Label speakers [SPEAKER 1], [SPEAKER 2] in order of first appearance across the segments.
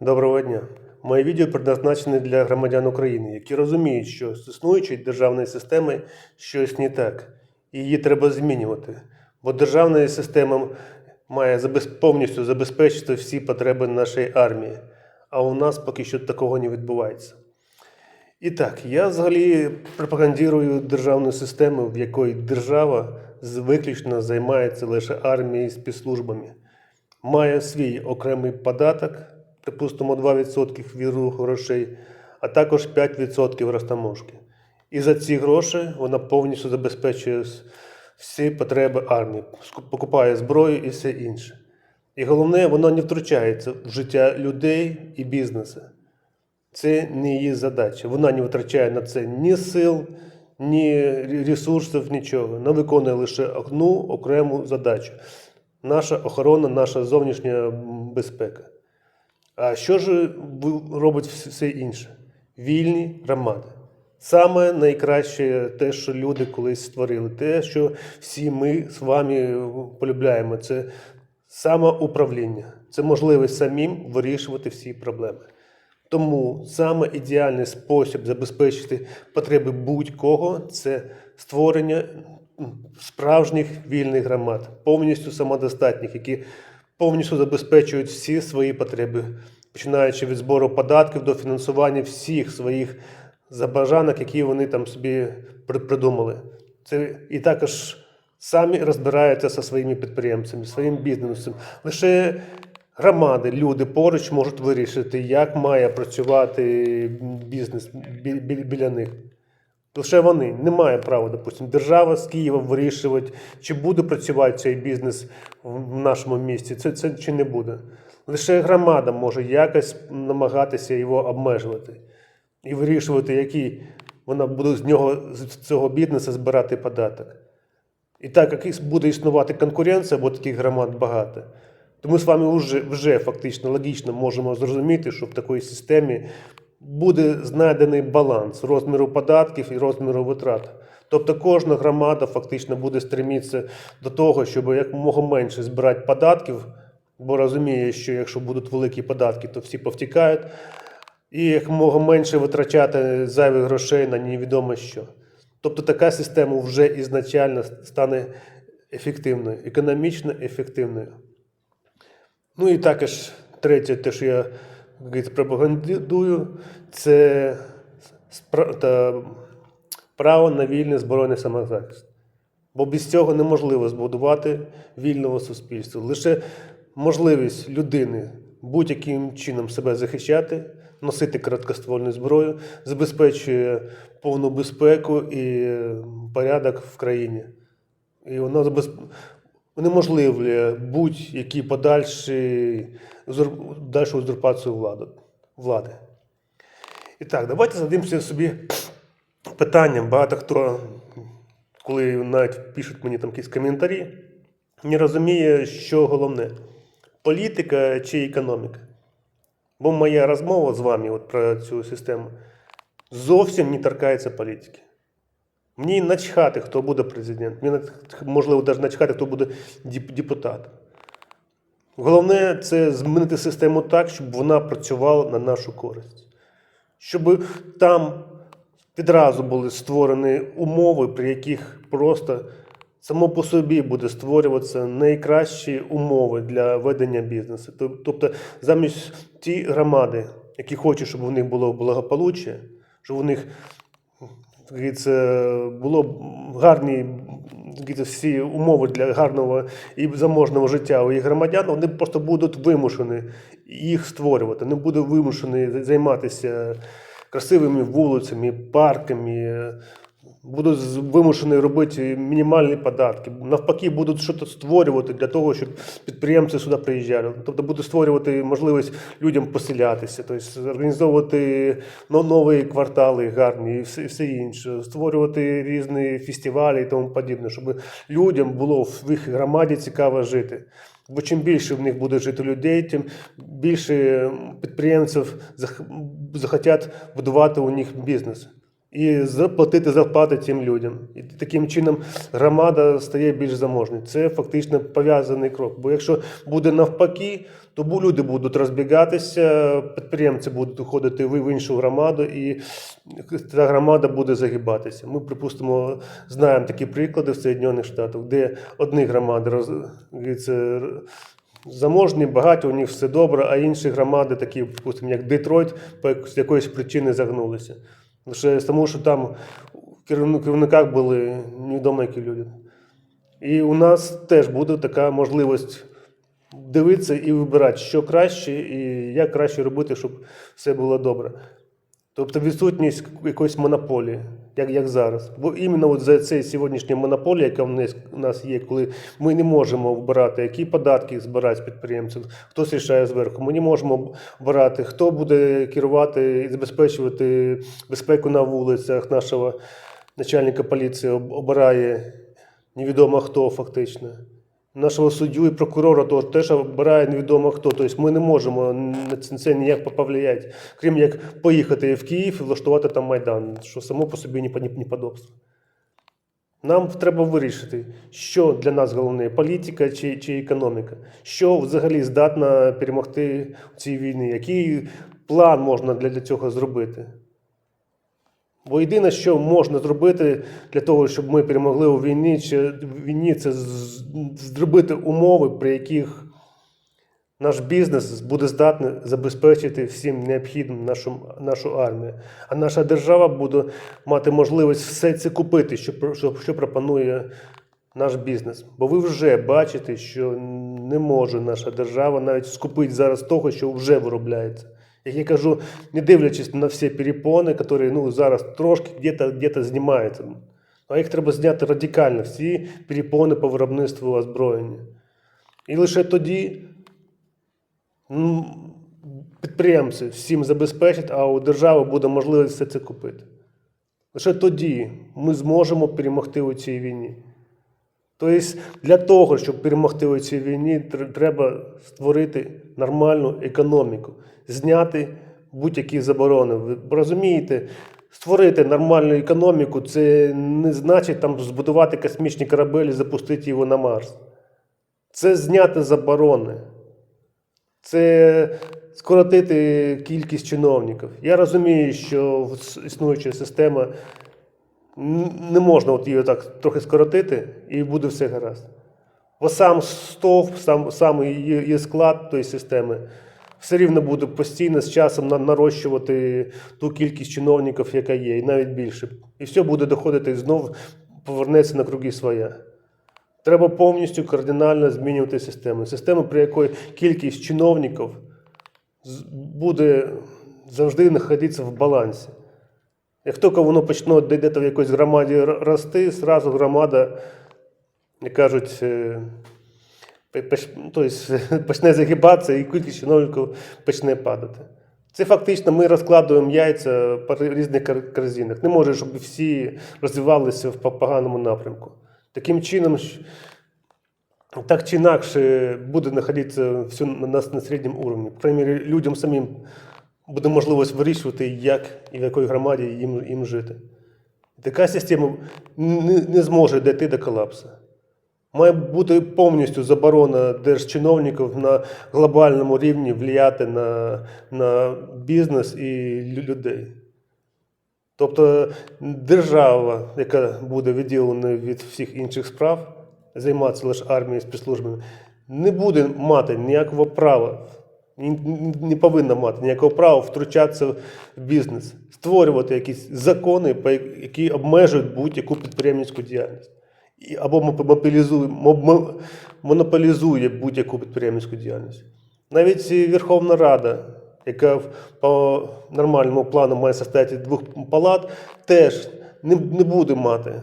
[SPEAKER 1] Доброго дня. Моє відео предназначене для громадян України, які розуміють, що з існуючою державною системою щось не так, і її треба змінювати. Бо державна система має повністю забезпечити всі потреби нашої армії, а у нас поки що такого не відбувається. І так, я взагалі пропагандирую державну систему, в якій держава виключно займається лише армією і спецслужбами. Має свій окремий податок, припустимо, 2% від руху грошей, а також 5% розтаможки. І за ці гроші вона повністю забезпечує всі потреби армії, покупає зброю і все інше. І головне, вона не втручається в життя людей і бізнесу. Це не її задача. Вона не витрачає на це ні сил, ні ресурсів, нічого. Вона виконує лише одну окрему задачу. Наша охорона, наша зовнішня безпека. А що ж робить все інше? Вільні громади. Саме найкраще те, що люди колись створили, те, що всі ми з вами полюбляємо, це самоуправління. Це можливість самим вирішувати всі проблеми. Тому саме ідеальний спосіб забезпечити потреби будь-кого це створення справжніх вільних громад, повністю самодостатніх, які повністю забезпечують всі свої потреби, починаючи від збору податків до фінансування всіх своїх забажанок, які вони там собі придумали. Це і також самі розбираються зі своїми підприємцями, своїм бізнесом. Лише громади, люди поруч можуть вирішити, як має працювати бізнес бі- бі- біля них. Лише вони не мають права, допустимо, держава з Києва вирішувати, чи буде працювати цей бізнес в нашому місті, це, це чи не буде. Лише громада може якось намагатися його обмежувати і вирішувати, який вона буде з нього з цього бізнесу збирати податок. І так як буде існувати конкуренція, бо таких громад багато, то ми з вами вже, вже фактично логічно можемо зрозуміти, що в такій системі буде знайдений баланс розміру податків і розміру витрат. Тобто кожна громада фактично буде стремитися до того, щоб якомога менше збирати податків, бо розуміє, що якщо будуть великі податки, то всі повтікають, і якомога менше витрачати зайвих грошей на невідомо що. Тобто така система вже ізначально стане ефективною, економічно ефективною. Ну і також третє, те, що я як пропагандую, це право на вільний збройний самозахист. Бо без цього неможливо збудувати вільного суспільства. Лише можливість людини будь-яким чином себе захищати, носити короткоствольну зброю, забезпечує повну безпеку і порядок в країні. І воно забез... унеможливлює будь-які подальші дальшу узурпацію влади. І так, давайте зададимося собі питанням. Багато хто, коли навіть пишуть мені там якісь коментарі, не розуміє, що головне політика чи економіка. Бо моя розмова з вами от про цю систему зовсім не торкається політики. Мені начхати, хто буде президент. Мені можливо навіть начхати, хто буде депутат. Головне це змінити систему так, щоб вона працювала на нашу користь. Щоб там відразу були створені умови, при яких просто само по собі буде створюватися найкращі умови для ведення бізнесу. Тобто, замість ті громади, які хочуть, щоб у них було благополуччя, щоб у них говориться, було гарні всі умови для гарного і заможного життя у їх громадян, вони просто будуть вимушені їх створювати. Не будуть вимушені займатися красивими вулицями, парками, будуть вимушені робити мінімальні податки. Навпаки, будуть щось створювати для того, щоб підприємці сюди приїжджали. Тобто будуть створювати можливість людям поселятися, тобто організовувати но- нові квартали гарні і все, інше, створювати різні фестивалі і тому подібне, щоб людям було в їх громаді цікаво жити. Бо чим більше в них буде жити людей, тим більше підприємців зах- захотять будувати у них бізнес. І заплатити зарплати цим людям. І таким чином громада стає більш заможною. Це фактично пов'язаний крок. Бо якщо буде навпаки, то люди будуть розбігатися, підприємці будуть уходити в іншу громаду, і та громада буде загибатися. Ми, припустимо, знаємо такі приклади в Соєднаних Штатах, де одні громади роз, заможні, багаті, у них все добре, а інші громади, такі, припустимо, як Детройт, по якоїсь причини загнулися. Лише тому, що там в керівниках були невідомо які люди. І у нас теж буде така можливість дивитися і вибирати, що краще, і як краще робити, щоб все було добре. Тобто відсутність якоїсь монополії, як, як зараз. Бо іменно от за цей сьогоднішній монополій, яка в нас, є, коли ми не можемо вбирати, які податки збирати з підприємців, хто рішає зверху. Ми не можемо обирати, хто буде керувати і забезпечувати безпеку на вулицях. Нашого начальника поліції об- обирає невідомо хто фактично. Нашого суддю і прокурора то- теж обирає невідомо хто. Тобто ми не можемо на це ніяк повлияти, крім як поїхати в Київ і влаштувати там Майдан, що само по собі не неподобство. Нам треба вирішити, що для нас головне політика чи, чи економіка, що взагалі здатна перемогти в цій війні, який план можна для цього зробити. Бо єдине, що можна зробити для того, щоб ми перемогли у війні, чи війні, це зробити умови, при яких наш бізнес буде здатний забезпечити всім необхідним нашу, нашу армію. А наша держава буде мати можливість все це купити, що, що, що пропонує наш бізнес. Бо ви вже бачите, що не може наша держава навіть скупити зараз того, що вже виробляється. Як я кажу, не дивлячись на всі перепони, які ну, зараз трошки где-то, где-то знімаються. А їх треба зняти радикально, всі перепони по виробництву озброєння. І лише тоді м, підприємці всім забезпечать, а у держави буде можливість все це купити. Лише тоді ми зможемо перемогти у цій війні. Тобто для того, щоб перемогти у цій війні, треба створити нормальну економіку, зняти будь-які заборони. Ви розумієте, створити нормальну економіку це не значить там збудувати корабель і запустити його на Марс. Це зняти заборони. Це скоротити кількість чиновників. Я розумію, що існуюча система не можна от її так трохи скоротити, і буде все гаразд. Бо сам стовп, сам, сам її, склад тої системи все рівно буде постійно з часом нарощувати ту кількість чиновників, яка є, і навіть більше. І все буде доходити і знов повернеться на круги своя. Треба повністю кардинально змінювати систему. Систему, при якої кількість чиновників буде завжди знаходитися в балансі. Як тільки воно почне десь в якоїсь громаді рости, зразу громада, як кажуть, е, почне загибатися і кількість чиновників почне падати. Це фактично ми розкладуємо яйця по різних кор- корзинах. Не може, щоб всі розвивалися в поганому напрямку. Таким чином, так чи інакше, буде знаходитися все на середньому уровні. По людям самим буде можливість вирішувати, як і в якій громаді їм, їм жити. Така система не, не зможе дійти до колапсу. Має бути повністю заборона держчиновників на глобальному рівні впливати на, на бізнес і людей. Тобто держава, яка буде відділена від всіх інших справ, займатися лише армією спецслужбами, не буде мати ніякого права, не повинна мати ніякого права втручатися в бізнес, створювати якісь закони, які обмежують будь-яку підприємницьку діяльність. Або монополізує, мо- мо- монополізує будь-яку підприємницьку діяльність. Навіть Верховна Рада, яка по нормальному плану має состояти двох палат, теж не буде мати,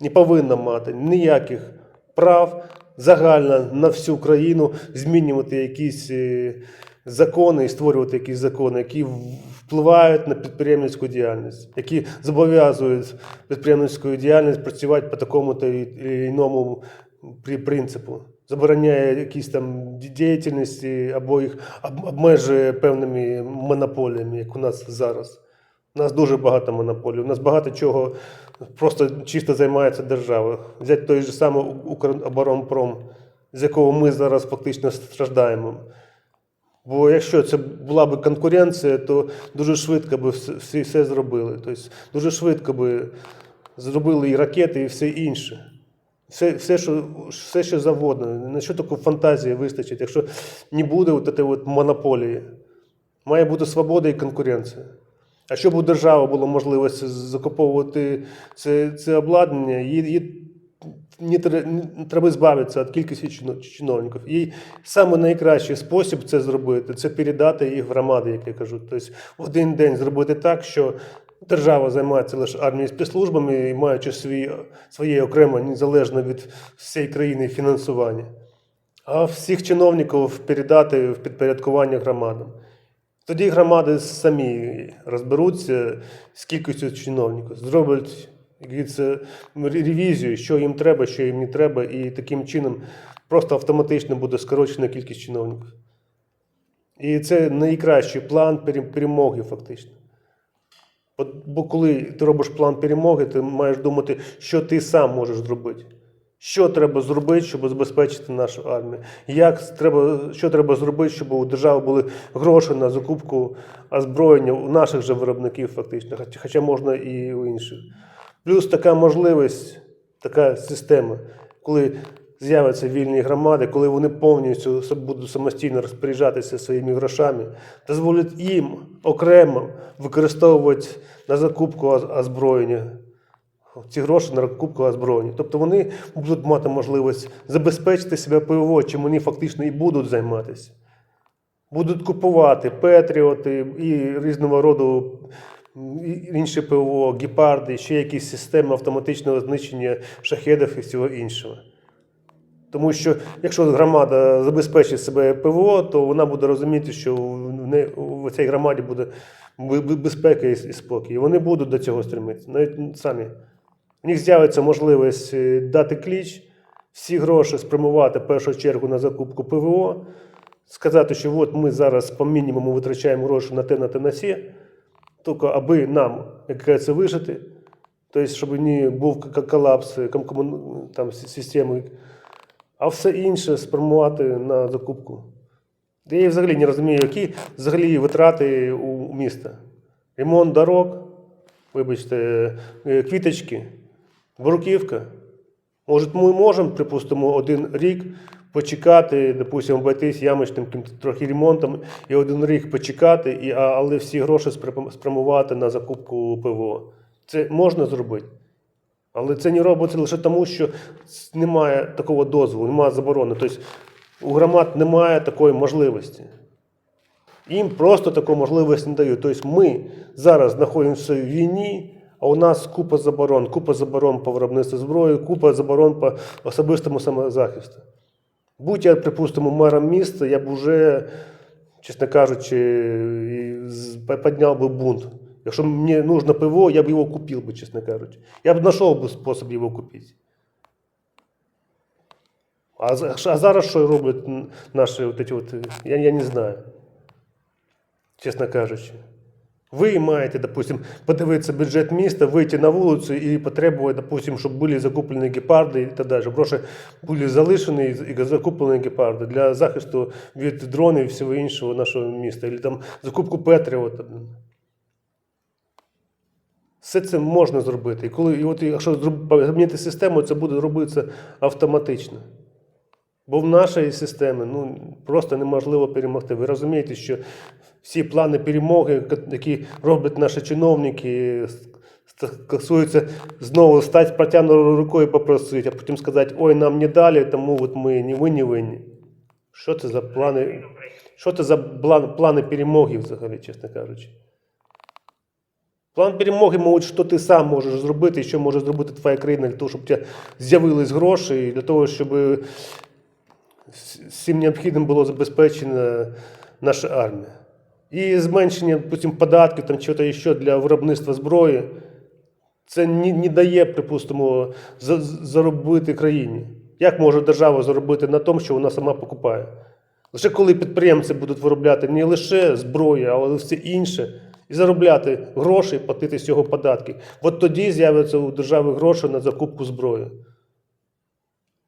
[SPEAKER 1] не повинна мати ніяких прав загально на всю країну змінювати якісь е, закони і створювати якісь закони, які впливають на підприємницьку діяльність, які зобов'язують підприємницьку діяльність працювати по такому то іному принципу. Забороняє якісь там діяльності або їх обмежує певними монополіями, як у нас зараз. У нас дуже багато монополій. У нас багато чого просто чисто займається держава. Взяти той же самий Укроборонпром, з якого ми зараз фактично страждаємо. Бо якщо це була б конкуренція, то дуже швидко би всі все зробили. Тобто дуже швидко би зробили і ракети, і все інше. Все, все, що, все, що завгодно. На що таку фантазії вистачить, якщо не буде от от монополії. Має бути свобода і конкуренція. А щоб у держави було можливість закуповувати це, це обладнання, їй не треба збавитися від кількості чиновників. І саме найкращий спосіб це зробити це передати їх громади, як я кажу. Тобто в один день зробити так, що держава займається лише армією спецслужбами і маючи свої, своє окреме незалежно від всієї країни фінансування. А всіх чиновників передати в підпорядкування громадам. Тоді громади самі розберуться з кількістю чиновників, зроблять говориться, ревізію, що їм треба, що їм не треба, і таким чином просто автоматично буде скорочена кількість чиновників. І це найкращий план перемоги, фактично. Бо коли ти робиш план перемоги, ти маєш думати, що ти сам можеш зробити. Що треба зробити, щоб забезпечити нашу армію? Як треба, що треба зробити, щоб у держави були гроші на закупку озброєння у наших же виробників, фактично, хоча можна і у інших. Плюс така можливість, така система, коли з'являться вільні громади, коли вони повністю будуть самостійно розпоряджатися своїми грошами, дозволить їм окремо використовувати на закупку озброєння ці гроші на закупку озброєння. Тобто вони будуть мати можливість забезпечити себе ПВО, чим вони фактично і будуть займатися. Будуть купувати Петріоти і різного роду м, і- інші ПВО, гепарди, ще якісь системи автоматичного знищення шахедів і всього іншого. Тому що якщо громада забезпечить себе ПВО, то вона буде розуміти, що в не- в цій громаді буде бе- бе- безпека і спокій. І вони будуть до цього стремитися. Навіть самі. У них з'явиться можливість е, дати кліч, всі гроші спрямувати в першу чергу на закупку ПВО, сказати, що от ми зараз по мінімуму витрачаємо гроші на те, на те, на сє, тільки аби нам, як кажеться, вижити, тобто, щоб не був колапс е, там, системи, а все інше спрямувати на закупку. Я взагалі не розумію, які взагалі витрати у у міста. Ремонт дорог, вибачте, е, квіточки, бруківка. Може, ми можемо, припустимо, один рік почекати, допустимо, обойтись ямочним трохи ремонтом, і один рік почекати, і, але всі гроші спрямувати на закупку ПВО. Це можна зробити. Але це не робиться лише тому, що немає такого дозволу, немає заборони. Тобто у громад немає такої можливості. Їм просто таку можливість не дають. Тобто ми зараз знаходимося в війні, а у нас купа заборон, купа заборон по виробництву зброї, купа заборон по особистому самозахисту. Будь я, припустимо, мером міста, я б вже, чесно кажучи, підняв би бунт. Якщо мені нужно ПВО, я б його купив би, чесно кажучи. Я б знайшов би спосіб його купити. А, а зараз що роблять наші от эти от, я, я не знаю, чесно кажучи. Ви маєте, допустим, подивитися бюджет міста, вийти на вулицю і потребувати, допустим, щоб були закуплені гепарди і так далі. Гроші були залишені і закуплені гепарди для захисту від дронів і всього іншого нашого міста. Або там закупку Петріота. Все це можна зробити. І коли, і от якщо змінити систему, це буде робитися автоматично. Бо в нашій системі ну, просто неможливо перемогти. Ви розумієте, що всі плани перемоги, які роблять наші чиновники, стосуються знову стати протягнутою рукою попросити, а потім сказати, ой, нам не дали, тому от ми не ви не винні. Що це за плани? Що це за план, плани перемоги взагалі, чесно кажучи? План перемоги, мабуть, що ти сам можеш зробити, і що може зробити твоя країна для того, щоб у тебе з'явились гроші, і для того, щоб е, всім необхідним було забезпечена наша армія. І зменшення потім податків там чого-то ще для виробництва зброї. Це не, не дає, припустимо, за- заробити країні. Як може держава заробити на тому, що вона сама покупає? Лише коли підприємці будуть виробляти не лише зброю, але все інше, і заробляти гроші, платити з цього податки. От тоді з'являться у держави гроші на закупку зброї.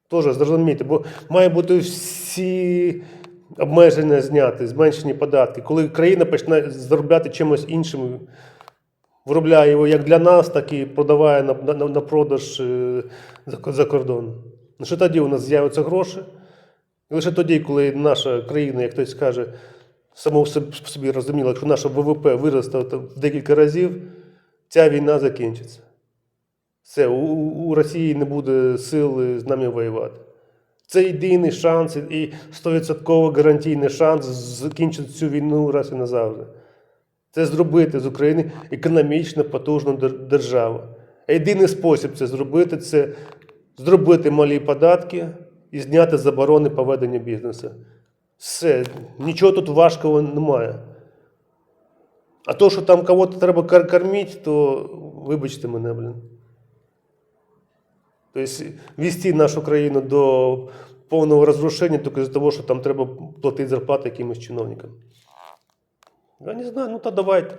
[SPEAKER 1] Теж зрозумійте, бо має бути всі обмеження зняти, зменшені податки. Коли країна почне заробляти чимось іншим, виробляє його як для нас, так і продаває на, на, на продаж е, за, за кордон. Ну що тоді у нас з'являться гроші? І лише тоді, коли наша країна, як хтось каже, само собі- розуміла, якщо наше ВВП виросте в декілька разів, ця війна закінчиться. Все, у, у Росії не буде сили з нами воювати. Це єдиний шанс і 100% гарантійний шанс закінчити цю війну раз і назавжди. Це зробити з України економічно потужну дер- державу. Єдиний спосіб це зробити це зробити малі податки і зняти заборони по веденню бізнесу. Все, нічого тут важкого немає. А то, що там кого-то треба кор- кормити, то вибачте мене, блін. Тобто вести нашу країну до повного розрушення тільки з-за того, що там треба платити зарплати якимось чиновникам. Я не знаю, ну та давайте.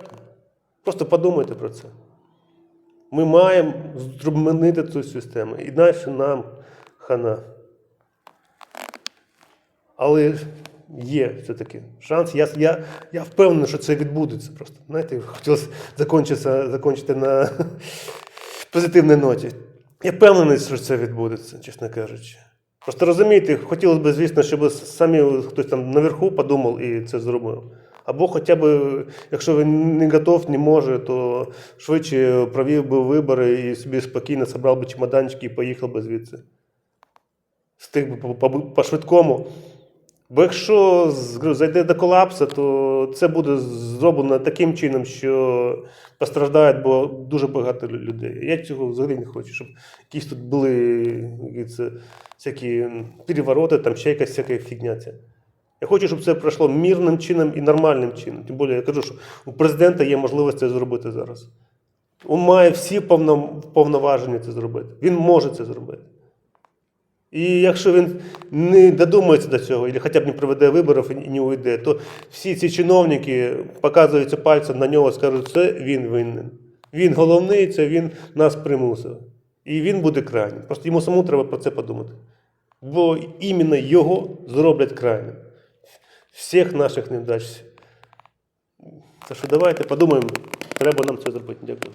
[SPEAKER 1] Просто подумайте про це. Ми маємо змінити цю систему, іначе нам хана. Але є все-таки шанс. Я, я, я впевнений, що це відбудеться просто. Знаєте, хотілося закінчити на позитивній ноті. Я впевнений, що це відбудеться, чесно кажучи. Просто розумієте, хотілося б, звісно, щоб самі хтось там наверху подумав і це зробив. Або хоча б, якщо він не готов, не може, то швидше провів би вибори і собі спокійно собрав би чемоданчики і поїхав би звідси. Стиг би по- по- по-швидкому. Бо якщо зайде до колапсу, то це буде зроблено таким чином, що постраждають бо дуже багато людей. Я цього взагалі не хочу, щоб якісь тут були це, всякі перевороти, там ще якась всяка фігня. Ця. Я хочу, щоб це пройшло мирним чином і нормальним чином. Тим більше я кажу, що у президента є можливість це зробити зараз. Він має всі повноваження це зробити. Він може це зробити. І якщо він не додумається до цього, або хоча б не проведе виборів і не уйде, то всі ці чиновники показуються пальцем на нього, скажуть, це він винен. Він головний, це він нас примусив. І він буде крайнім. Просто йому самому треба про це подумати. Бо іменно його зроблять крайнім. Всіх наших невдач. Так що давайте подумаємо, треба нам це зробити. Дякую.